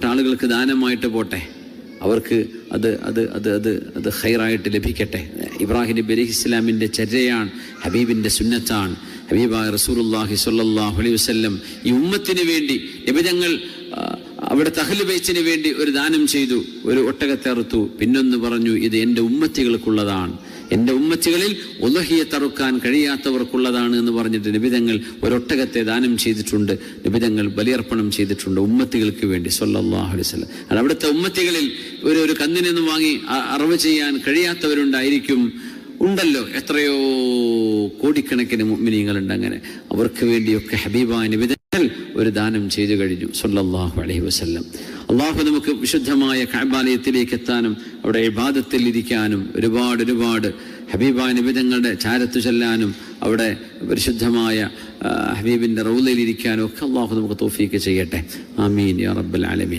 പാവപ്പെട്ട ആളുകൾക്ക് ദാനമായിട്ട് പോട്ടെ. അവർക്ക് അത് അത് അത് അത് അത് ഹൈറായിട്ട് ലഭിക്കട്ടെ. ഇബ്രാഹിം നബി അലഹി ഇസ്ലാമിന്റെ ചര്യയാണ് ഹബീബിന്റെ സുന്നത്താണ്. ഹബീബായ റസൂലുള്ളാഹി അള്ളാഹി അലൈഹി വസല്ലം ഈ ഉമ്മത്തിന് വേണ്ടി നിബിധങ്ങൾ അവിടെ തഹ്ലു ബൈച്ചിന് വേണ്ടി ഒരു ദാനം ചെയ്തു. ഒരു ഒട്ടകത്തെറുത്തു. പിന്നൊന്ന് പറഞ്ഞു ഇത് എന്റെ ഉമ്മത്തികൾക്കുള്ളതാണ്. എന്റെ ഉമ്മത്തികളിൽ ഉലഹിയെ തറുക്കാൻ കഴിയാത്തവർക്കുള്ളതാണ് എന്ന് പറഞ്ഞിട്ട് നിബിതങ്ങൾ ഒരൊട്ടകത്തെ ദാനം ചെയ്തിട്ടുണ്ട്. നിബിതങ്ങൾ ബലിയർപ്പണം ചെയ്തിട്ടുണ്ട് ഉമ്മത്തികൾക്ക് വേണ്ടി വസല്ലം. അത് അവിടുത്തെ ഉമ്മത്തികളിൽ ഒരു ഒരു കന്നിനൊന്നും വാങ്ങി അറിവ് ചെയ്യാൻ കഴിയാത്തവരുണ്ടായിരിക്കും. ഉണ്ടല്ലോ എത്രയോ കോടിക്കണക്കിന് മുഅ്മിനീങ്ങളുണ്ട് അങ്ങനെ. അവർക്ക് വേണ്ടിയൊക്കെ ഹബീബായ നിബിധങ്ങൾ ഒരു ദാനം ചെയ്തു കഴിഞ്ഞു. സല്ലല്ലാഹു അലൈഹി വസ്ല്ലം. അള്ളാഹു നമുക്ക് വിശുദ്ധമായ കാബാലയത്തിലേക്ക് എത്താനും അവിടെ ഇബാദത്തിൽ ഇരിക്കാനും ഒരുപാട് ഒരുപാട് ഹബീബായ നിബിധങ്ങളുടെ ചാരത്തു ചെല്ലാനും അവിടെ പരിശുദ്ധമായ ഹബീബിന്റെ റൗലയിൽ ഇരിക്കാനും ഒക്കെ അള്ളാഹു നമുക്ക് തോഫീക്ക് ചെയ്യട്ടെ. ആമീൻ യാ റബ്ബൽ ആലമീൻ.